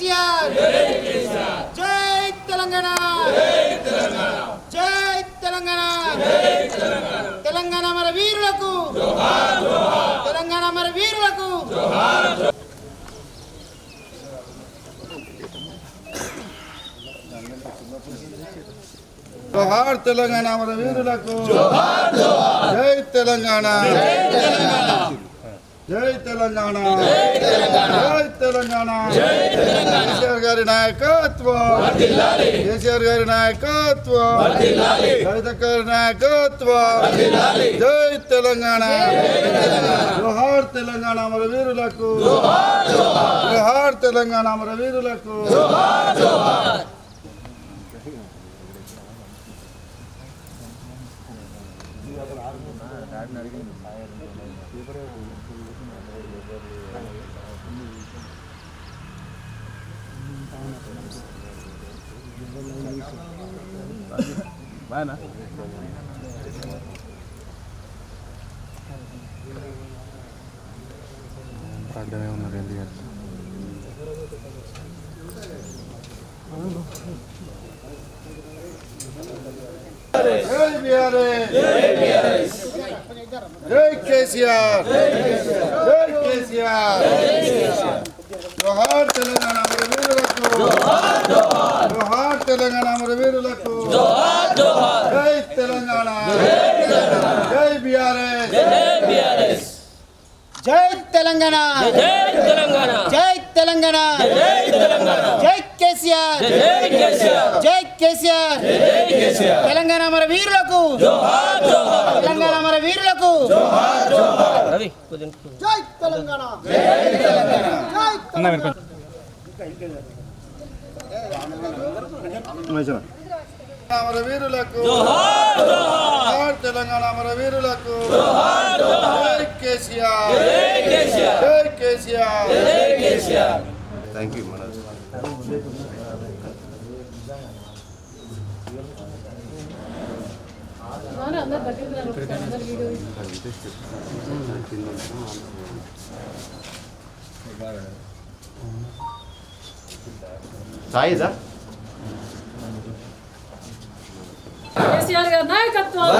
కేసీఆర్ జై తెలంగాణ జై తెలంగాణ తెలంగాణ మన వీరులకు తెలంగాణ మన వీరులకు జోహార్ తెలంగాణ మన వీరులకు జై తెలంగాణ జై తెలంగాణ. జై తెలంగాణ. కేసీఆర్ గారి నాయకత్వం. కేసీఆర్ గారి నాయకత్వం. కవిత గారి నాయకత్వం. జై తెలంగాణ. జోహార్ తెలంగాణ మన వీరులకు జోహార్. తెలంగాణ మన వీరులకు జై బీఆర్ఎస్ జై కేసీఆర్ జై కేసీఆర్ జోహార్ తెలంగాణ మన వీరులకు జోహార్ తెలంగాణ మన వీరులకు. జై తెలంగాణ. జై బీఆర్ఎస్. జై తెలంగాణ. జై తెలంగాణ. జై తెలంగాణ జై తెలంగాణ జై కేసీఆర్. జై కేసీఆర్. జై కేసీఆర్ జై కేసీఆర్ తెలంగాణ మన వీరులకు. జోహార్ జోహార్ తెలంగాణ మన వీరులకు. రవి జై తెలంగాణ. జై తెలంగాణ. మన వీరులకు జోహార్ జోహార్. జోహార్ తెలంగాణ మన వీరులకు. జై కేసీఆర్. జై కేసీఆర్ జై కేసీఆర్ జై కేసీఆర్ సాయిదా? కేసీఆర్ గారి నాయకత్వం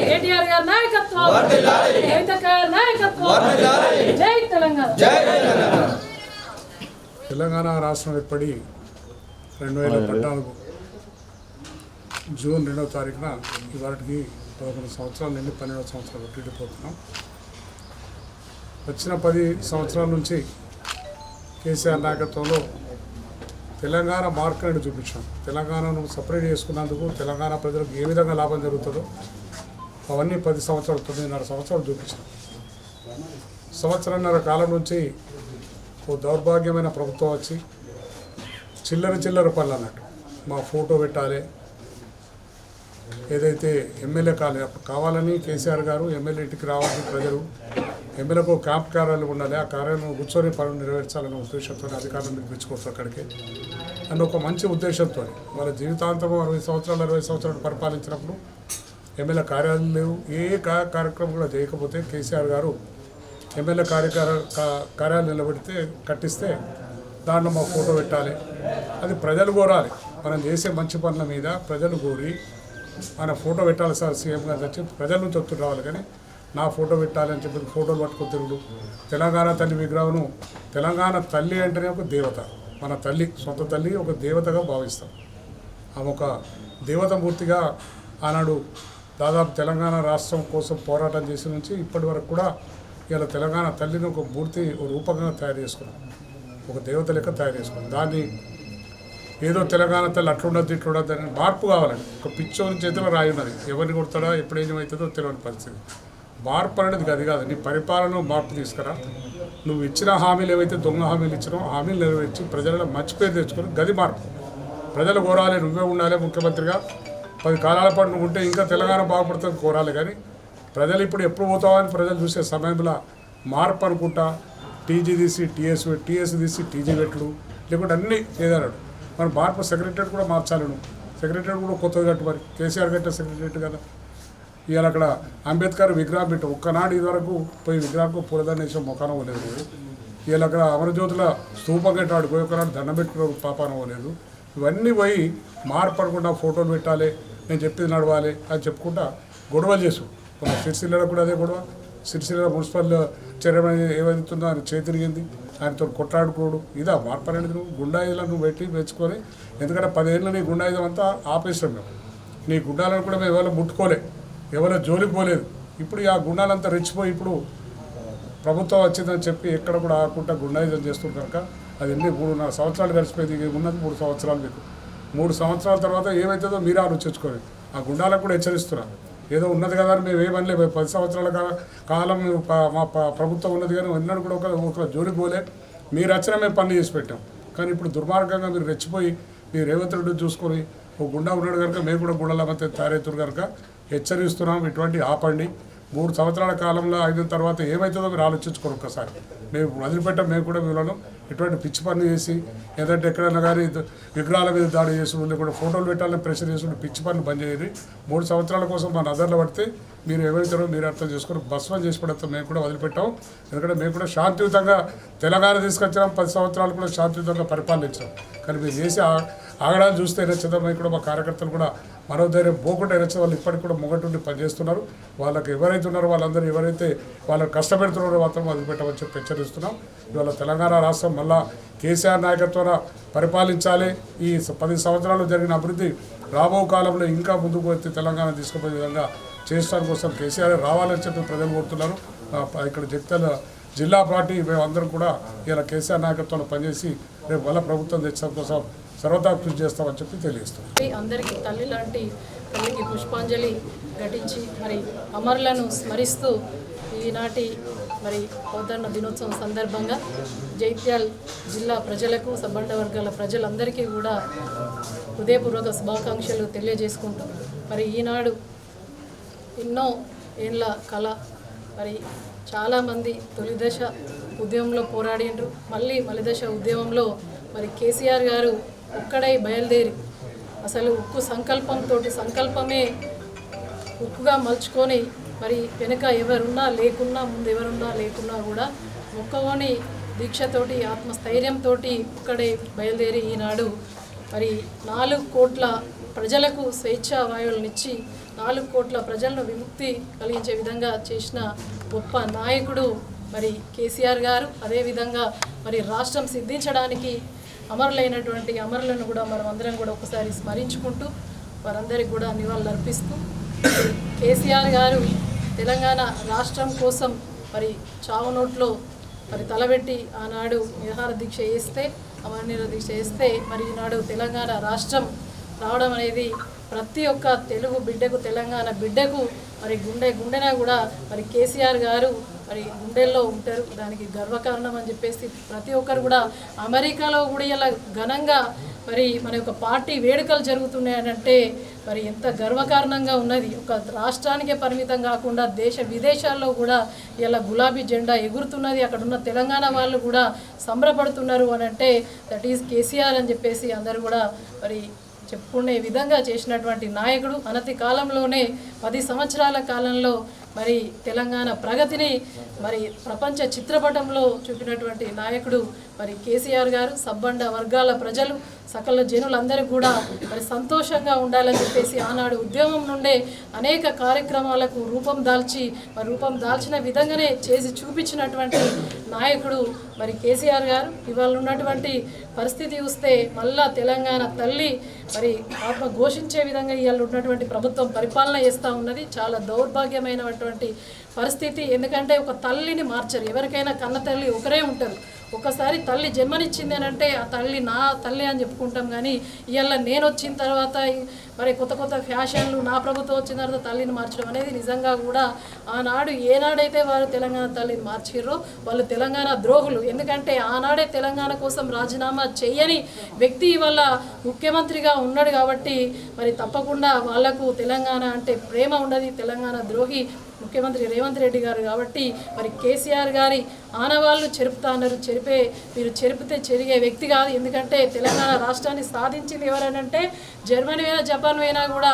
కేటీఆర్ గారి నాయకత్వం కవితక్క గారి నాయకత్వం జై తెలంగాణ. తెలంగాణ రాష్ట్రం ఏర్పడి రెండు వేల పద్నాలుగు జూన్ రెండవ తారీఖున ఇవాటికి పదకొండు సంవత్సరాల నుండి పన్నెండవ సంవత్సరాలు టీడిపోతున్నాం వచ్చిన పది సంవత్సరాల నుంచి కేసీఆర్ నాయకత్వంలో తెలంగాణ మార్కెట్ చూపించాం. తెలంగాణను సపరేట్ చేసుకున్నందుకు తెలంగాణ ప్రజలకు ఏ విధంగా లాభం జరుగుతుందో అవన్నీ పది సంవత్సరాలు తొమ్మిదిన్నర సంవత్సరాలు చూపించాం. సంవత్సరంన్నర కాలం నుంచి ఓ దౌర్భాగ్యమైన ప్రభుత్వం వచ్చి చిల్లర చిల్లర పనులు అన్నట్టు. మా ఫోటో పెట్టాలి. ఏదైతే ఎమ్మెల్యే కాలే అప్పుడు కావాలని కేసీఆర్ గారు ఎమ్మెల్యే ఇంటికి రావాలని ప్రజలు. ఎమ్మెల్యేకు క్యాంప్ కార్యాలయం ఉండాలి. ఆ కార్యాలయం కూర్చొని పనులు నెరవేర్చాలనే ఉద్దేశంతో అధికారులను పిలిపించుకోవచ్చు అక్కడికి. అని ఒక మంచి ఉద్దేశంతో వాళ్ళ జీవితాంతం అరవై సంవత్సరాలు అరవై సంవత్సరాలు పరిపాలించినప్పుడు ఎమ్మెల్యే కార్యాలయం లేవు. ఏ కార్యక్రమం కూడా చేయకపోతే కేసీఆర్ గారు ఎమ్మెల్యే కార్యకార కార్యాలు కార్యాలయం నిలబెడితే కట్టిస్తే దాంట్లో మా ఫోటో పెట్టాలి. అది ప్రజలు కోరాలి. మనం చేసే మంచి పనుల మీద ప్రజలు కోరి మన ఫోటో పెట్టాలి సార్ సీఎం గారు వచ్చి ప్రజల నుంచి రావాలి. కానీ నా ఫోటో పెట్టాలి అని చెప్పి ఫోటోలు పట్టుకొని తిరుగుడు. తెలంగాణ తల్లి విగ్రహం తెలంగాణ తల్లి అంటేనే ఒక దేవత. మన తల్లి సొంత తల్లి ఒక దేవతగా భావిస్తాం. ఆమె ఒక దేవత మూర్తిగా ఆనాడు దాదాపు తెలంగాణ రాష్ట్రం కోసం పోరాటం చేసి నుంచి ఇప్పటి వరకు కూడా ఇలా తెలంగాణ తల్లిని ఒక మూర్తి ఒక తయారు చేసుకున్నాం. ఒక దేవత లెక్క తయారు చేసుకున్నాం. దాన్ని ఏదో తెలంగాణ తల్లి అట్లుండద్దు ఇట్లుండద్దు అని మార్పు కావాలండి. ఒక పిచ్చోని చేతిలో రాయి ఉన్నది. ఎవరిని కొడతాడో ఎప్పుడు ఏమవుతుందో తెలియని పరిస్థితి. మార్పు అనేది అది కాదు. నీ పరిపాలన మార్పు తీసుకురా. నువ్వు ఇచ్చిన హామీలు ఏవైతే దొంగ హామీలు ఇచ్చినావో హామీలు నెరవేర్చి ప్రజల మంచి పేరు తెచ్చుకొని గది మార్పు. ప్రజలు కోరాలి నువ్వే ఉండాలి ముఖ్యమంత్రిగా. పది కాలాల పాటు నువ్వు ఉంటే ఇంకా తెలంగాణ బాగుపడుతుంది కోరాలి కానీ ప్రజలు ఇప్పుడు ఎప్పుడు పోతావని అని ప్రజలు చూసే సమయంలో మార్పు అనుకుంటా. టీజీ తీసి టీఎస్ టీఎస్ తీసి టీజీ పెట్టుడు. లేకుంటే అన్నీ ఏదన్నాడు మన మార్పు సెక్రటరీ కూడా మార్చాలి నువ్వు. సెక్రటరీ కూడా కొత్తది కట్టు మరి. కేసీఆర్ కట్టే సెక్రటరీ కదా. ఇవాళ అక్కడ అంబేద్కర్ విగ్రహం పెట్టి ఒక్కనాడు ఇదివరకు పోయి విగ్రహంకు పూలదండ వేసిన మొఖానం పోలేదు. ఇవాళ అక్కడ అమరజ్యోతుల స్థూపం కట్టాడు పోయి ఒకనాడు దండం పెట్టుకున్న పాపాన పోలేదు. ఇవన్నీ పోయి మార్పడకుండా ఫోటోలు పెట్టాలి నేను చెప్పింది నడవాలి అని చెప్పుకుంటా గొడవలు చేసు. మన సిరిసిల్లలో కూడా అదే గొడవ. సిరిసిల్ల మున్సిపల్ చైర్మన్ ఏమవుతుందో ఆయన చేతిరిగింది ఆయనతో కొట్లాడుకోడు ఇదా మార్పు నువ్వు గుండాయిలను నువ్వు పెట్టి పెంచుకొని ఎందుకంటే పదేళ్ళు నీ గుండాయుధం అంతా ఆపేసాం మేము. నీ గుండాలను కూడా మేము ఎవరు ముట్టుకోలే. ఎవరో జోలికి పోలేదు. ఇప్పుడు ఆ గుండాలంతా రెచ్చిపోయి ఇప్పుడు ప్రభుత్వం వచ్చిందని చెప్పి ఎక్కడ కూడా ఆకుండా గుండాయిజం చేస్తుంది కనుక అది ఎన్ని మూడున్నర సంవత్సరాలు గడిచిపోయింది ఇది ఉన్నది మూడు సంవత్సరాలు మీకు. మూడు సంవత్సరాల తర్వాత ఏమవుతుందో మీరే ఆలోచించుకోండి. ఆ గుండాలకు కూడా హెచ్చరిస్తున్నాను ఏదో ఉన్నది కదా అని మేము ఏమనలే లేదు పది సంవత్సరాల కాలం మా ప్రభుత్వం ఉన్నది కానీ ఎన్నడూ కూడా ఒక ఒక జోలికి పోలే మీరు వచ్చినా మేము పనులు చేసి పెట్టాం. కానీ ఇప్పుడు దుర్మార్గంగా మీరు రెచ్చిపోయి మీరు రేవంత్ రెడ్డి చూసుకొని ఒక గుండా ఉన్నాడు కనుక మేము కూడా గుండెల మధ్య తయారవుతున్నారు కనుక హెచ్చరిస్తున్నాం ఇటువంటి ఆపండి. మూడు సంవత్సరాల కాలంలో అయిన తర్వాత ఏమవుతుందో మీరు ఆలోచించుకోరు ఒక్కసారి. మేము వదిలిపెట్టాం మేము కూడా వీళ్ళను ఇటువంటి పిచ్చి పనులు చేసి ఏదంటే ఎక్కడైనా కానీ విగ్రహాల మీద దాడి చేసుడు లేకుంటే ఫోటోలు పెట్టాలని ప్రెషర్ చేసుకుంటే పిచ్చి పనులు బంద్ చేయండి. మూడు సంవత్సరాల కోసం మా నజర్లో పడితే మీరు ఏమవుతారో మీరు అర్థం చేసుకుని భస్మం చేసి పడతాం మేము కూడా వదిలిపెట్టాం. ఎందుకంటే మేము కూడా శాంతియుతంగా తెలంగాణ తీసుకొచ్చినాం పది సంవత్సరాలు కూడా శాంతియుతంగా పరిపాలించాం. కానీ మీరు చేసి ఆ- ఆగడాలు చూస్తే నచ్చదాం కూడా మా కార్యకర్తలు కూడా మనోధైర్యం పోకుండా నచ్చే వాళ్ళు ఇప్పటికి కూడా మొగటుండి పనిచేస్తున్నారు. వాళ్ళకి ఎవరైతే ఉన్నారో వాళ్ళందరూ ఎవరైతే వాళ్ళకి కష్టపెడుతున్నారో మాత్రం వదిలిపెట్టమని చెప్పి హెచ్చరిస్తున్నాం. ఇవాళ తెలంగాణ రాష్ట్రం మళ్ళా కేసీఆర్ నాయకత్వాన పరిపాలించాలి. ఈ పది సంవత్సరాలు జరిగిన అభివృద్ధి రాబో కాలంలో ఇంకా ముందుకు వచ్చి తెలంగాణ తీసుకుపోయే విధంగా చేయడం కోసం కేసీఆర్ రావాలని చెప్పి ప్రజలు కోరుతున్నారు. ఇక్కడ జగిత్యాల జిల్లా పార్టీ మేమందరం కూడా ఇలా కేసీఆర్ నాయకత్వంలో పనిచేసి రేపు మళ్ళా ప్రభుత్వం తెచ్చడం కోసం సర్వదా కృషి చేస్తామని చెప్పి తెలియజేస్తాం అందరికీ తల్లి లాంటి తల్లికి పుష్పాంజలి ఘటించి మరి అమరులను స్మరిస్తూ ఈనాటి మరి అవతరణ దినోత్సవం సందర్భంగా జైత్యాల్ జిల్లా ప్రజలకు సబ్బండ వర్గాల ప్రజలందరికీ కూడా హృదయపూర్వక శుభాకాంక్షలు తెలియజేసుకుంటూ మరి ఈనాడు ఎన్నో ఏళ్ళ కళ మరి చాలామంది తొలిదశ ఉద్యమంలో పోరాడిండ్రు. మళ్ళీ మలిదశ ఉద్యమంలో మరి కేసీఆర్ గారు ఒక్కడై బయలుదేరి. అసలు ఉక్కు సంకల్పంతో సంకల్పమే ఉక్కుగా మలుచుకొని మరి వెనుక ఎవరున్నా లేకున్నా ముందు ఎవరున్నా లేకున్నా కూడా మొక్కవోని దీక్షతోటి ఆత్మస్థైర్యంతో ఇక్కడే బయలుదేరి ఈనాడు మరి నాలుగు కోట్ల ప్రజలకు స్వేచ్ఛ వాయువులనిచ్చి నాలుగు కోట్ల ప్రజలను విముక్తి కలిగించే విధంగా చేసిన గొప్ప నాయకుడు మరి కేసీఆర్ గారు. అదేవిధంగా మరి రాష్ట్రం సిద్ధించడానికి అమరులైనటువంటి అమరులను కూడా మనం అందరం కూడా ఒకసారి స్మరించుకుంటూ వారందరికీ కూడా నివాళులు అర్పిస్తూ కేసీఆర్ గారు తెలంగాణ రాష్ట్రం కోసం మరి చావు నోట్లో మరి తలబెట్టి ఆనాడు నిరహార దీక్ష చేస్తే అమరనిర దీక్ష చేస్తే మరి ఈనాడు తెలంగాణ రాష్ట్రం రావడం అనేది ప్రతి ఒక్క తెలుగు బిడ్డకు తెలంగాణ బిడ్డకు మరి గుండె గుండెన కూడా మరి కేసీఆర్ గారు మరి గుండెల్లో ఉంటారు. దానికి గర్వకారణం అని చెప్పేసి ప్రతి ఒక్కరు కూడా అమెరికాలో కూడా ఇలా ఘనంగా మరి మన యొక్క పార్టీ వేడుకలు జరుగుతున్నాయనంటే మరి ఎంత గర్వకారణంగా ఉన్నది. ఒక రాష్ట్రానికే పరిమితం కాకుండా దేశ విదేశాల్లో కూడా ఇలా గులాబీ జెండా ఎగురుతున్నది. అక్కడ ఉన్న తెలంగాణ వాళ్ళు కూడా సంబరపడుతున్నారు అని అంటే దట్ ఈజ్ కేసీఆర్ అని చెప్పేసి అందరూ కూడా మరి చెప్పుకునే విధంగా చేసినటువంటి నాయకుడు. అనతి కాలంలోనే పది సంవత్సరాల కాలంలో మరి తెలంగాణ ప్రగతిని మరి ప్రపంచ చిత్రపటంలో చూపినటువంటి నాయకుడు మరి కేసీఆర్ గారు సబ్బండ వర్గాల ప్రజలు సకల జనులందరూ కూడా మరి సంతోషంగా ఉండాలని చెప్పేసి ఆనాడు ఉద్యమం నుండే అనేక కార్యక్రమాలకు రూపం దాల్చి మరి రూపం దాల్చిన విధంగానే చేసి చూపించినటువంటి నాయకుడు మరి కేసీఆర్ గారు. ఇవాళ ఉన్నటువంటి పరిస్థితి చూస్తే మళ్ళా తెలంగాణ తల్లి మరి ఆత్మ ఘోషించే విధంగా ఇవాళ ఉన్నటువంటి ప్రభుత్వం పరిపాలన చేస్తూ ఉన్నది. చాలా దౌర్భాగ్యమైనటువంటి పరిస్థితి. ఎందుకంటే ఒక తల్లిని మార్చరు. ఎవరికైనా కన్న తల్లి ఒకరే ఉంటారు. ఒకసారి తల్లి జన్మనిచ్చింది అని అంటే ఆ తల్లి నా తల్లి అని చెప్పుకుంటాం కానీ ఇవాళ నేను వచ్చిన తర్వాత మరి కొత్త కొత్త ఫ్యాషన్లు నా ప్రభుత్వం వచ్చిన తర్వాత తల్లిని మార్చడం అనేది నిజంగా కూడా ఆనాడు ఏనాడైతే వారు తెలంగాణ తల్లిని మార్చిర్రో వాళ్ళు తెలంగాణ ద్రోహులు. ఎందుకంటే ఆనాడే తెలంగాణ కోసం రాజీనామా చేయని వ్యక్తి ఇవాళ ముఖ్యమంత్రిగా ఉన్నాడు కాబట్టి మరి తప్పకుండా వాళ్ళకు తెలంగాణ అంటే ప్రేమ ఉండదు. తెలంగాణ ద్రోహి ముఖ్యమంత్రి రేవంత్ రెడ్డి గారు కాబట్టి మరి కేసీఆర్ గారి ఆనవాళ్ళు చెరుపుతా అన్నారు. చెరిపే మీరు చెరిపితే చెరిగే వ్యక్తి కాదు. ఎందుకంటే తెలంగాణ రాష్ట్రాన్ని సాధించింది ఎవరనంటే జర్మనీ అయినా జపాన్ అయినా కూడా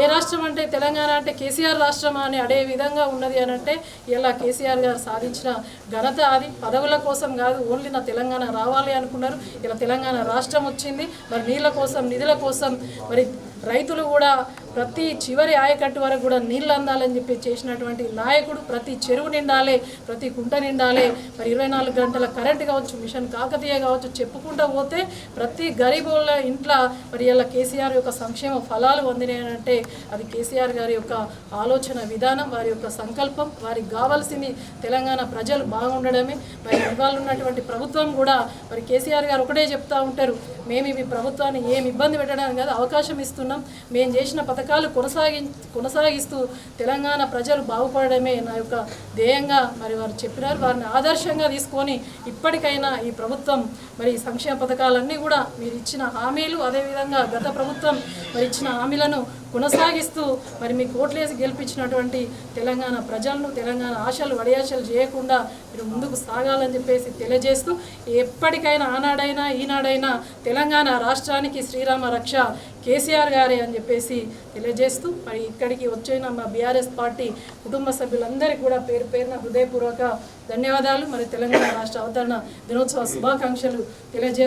ఏ రాష్ట్రం అంటే తెలంగాణ అంటే కేసీఆర్ రాష్ట్రమా అని అడే విధంగా ఉన్నది అని అంటే ఇలా కేసీఆర్ గారు సాధించిన ఘనత అది. పదవుల కోసం కాదు ఓన్లీ నా తెలంగాణ రావాలి అనుకున్నారు. ఇలా తెలంగాణ రాష్ట్రం వచ్చింది. మరి నీళ్ళ కోసం నిధుల కోసం మరి రైతులు కూడా ప్రతి చివరి ఆయకట్టు వరకు కూడా నీళ్ళు అందాలని చెప్పి చేసినటువంటి నాయకుడు ప్రతి చెరువు నిండాలి ప్రతి కుంట నిండాలి. మరి ఇరవై నాలుగు గంటల కరెంట్ కావచ్చు మిషన్ కాకతీయ కావచ్చు చెప్పుకుంటూ పోతే ప్రతి గరీబుల ఇంట్లో మరి ఇలా కేసీఆర్ యొక్క సంక్షేమ ఫలాలు పొందినాయంటే అది కేసీఆర్ గారి యొక్క ఆలోచన విధానం వారి యొక్క సంకల్పం వారికి కావాల్సింది తెలంగాణ ప్రజలు బాగుండడమే. మరి ఇవాళ ఉన్నటువంటి ప్రభుత్వం కూడా మరి కేసీఆర్ గారు ఒకటే చెప్తా ఉంటారు. మేము ఇవి ప్రభుత్వాన్ని ఏం ఇబ్బంది పెట్టడానికి కాదు అవకాశం ఇస్తున్నాం. మేము చేసిన పథకం పథకాలు కొనసాగి కొనసాగిస్తూ తెలంగాణ ప్రజలు బాగుపడడమే నా యొక్క ధ్యేయంగా మరి వారు చెప్పినారు. వారిని ఆదర్శంగా తీసుకొని ఇప్పటికైనా ఈ ప్రభుత్వం మరి సంక్షేమ పథకాలన్నీ కూడా మీరు ఇచ్చిన హామీలు అదేవిధంగా గత ప్రభుత్వం మరి ఇచ్చిన హామీలను కొనసాగిస్తూ మరి మీకు ఓట్లేసి గెలిపించినటువంటి తెలంగాణ ప్రజలను తెలంగాణ ఆశలు వడియాశలు చేయకుండా మీరు ముందుకు సాగాలని చెప్పేసి తెలియజేస్తూ ఎప్పటికైనా ఆనాడైనా ఈనాడైనా తెలంగాణ రాష్ట్రానికి శ్రీరామ రక్ష కేసీఆర్ గారే అని చెప్పేసి తెలియజేస్తూ మరి ఇక్కడికి వచ్చిన మా బీఆర్ఎస్ పార్టీ కుటుంబ సభ్యులందరికీ కూడా పేరు పేరున హృదయపూర్వక ధన్యవాదాలు. మరి తెలంగాణ రాష్ట్ర అవతరణ దినోత్సవ శుభాకాంక్షలు తెలియజేస్తూ